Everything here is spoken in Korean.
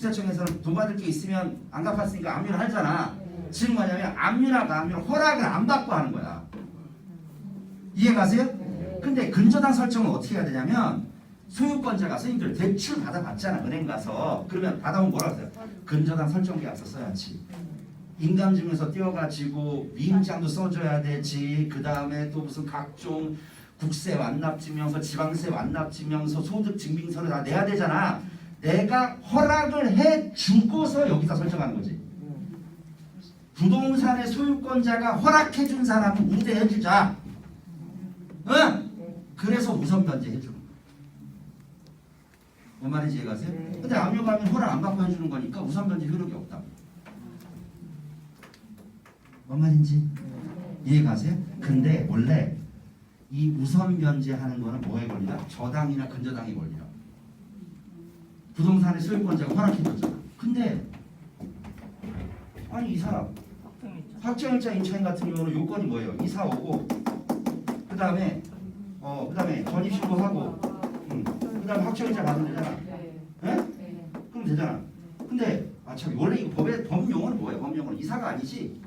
국세청에서는 돈 받을 게 있으면 안 갚았으니까 압류를 하잖아. 지금 뭐냐면 압류라가 압류를 허락을 안 받고 하는 거야. 이해 가세요? 근데 근저당 설정은 어떻게 해야 되냐면 소유권자가 선생님들 대출 받아봤잖아 은행 가서 그러면 받아오면 뭐라 그래요? 근저당 설정 계약서 써야지. 인감증에서 띄워가지고 미임장도 써줘야 되지. 그 다음에 또 무슨 각종 국세 완납증명서, 지방세 완납증명서, 소득증빙서를 다 내야 되잖아. 내가 허락을 해 주고서 여기다 설정하는 거지. 부동산의 소유권자가 허락해 준 사람은 우대해 주자. 응? 그래서 우선 변제 해 주는 거야. 뭔 말인지 이해가세요? 근데 압류가면 허락 안 받고 해주는 거니까 우선 변제 효력이 없다. 뭔 말인지 이해가세요? 근데 원래 이 우선 변제하는 거는 뭐에 걸리나? 저당이나 근저당에 걸리나? 부동산의 소유권자가 허락해 줬잖아. 근데 아니 이 사람 확정일자 인차인 같은 경우는 요건이 뭐예요? 이사 오고 그 다음에 어 그 다음에 전입 신고하고 음, 그 다음에 확정일자 받으면 되잖아. 예? 그럼 되잖아. 근데 아참 원래 이거 법의 법 용어는 뭐예요? 법 용어는 이사가 아니지.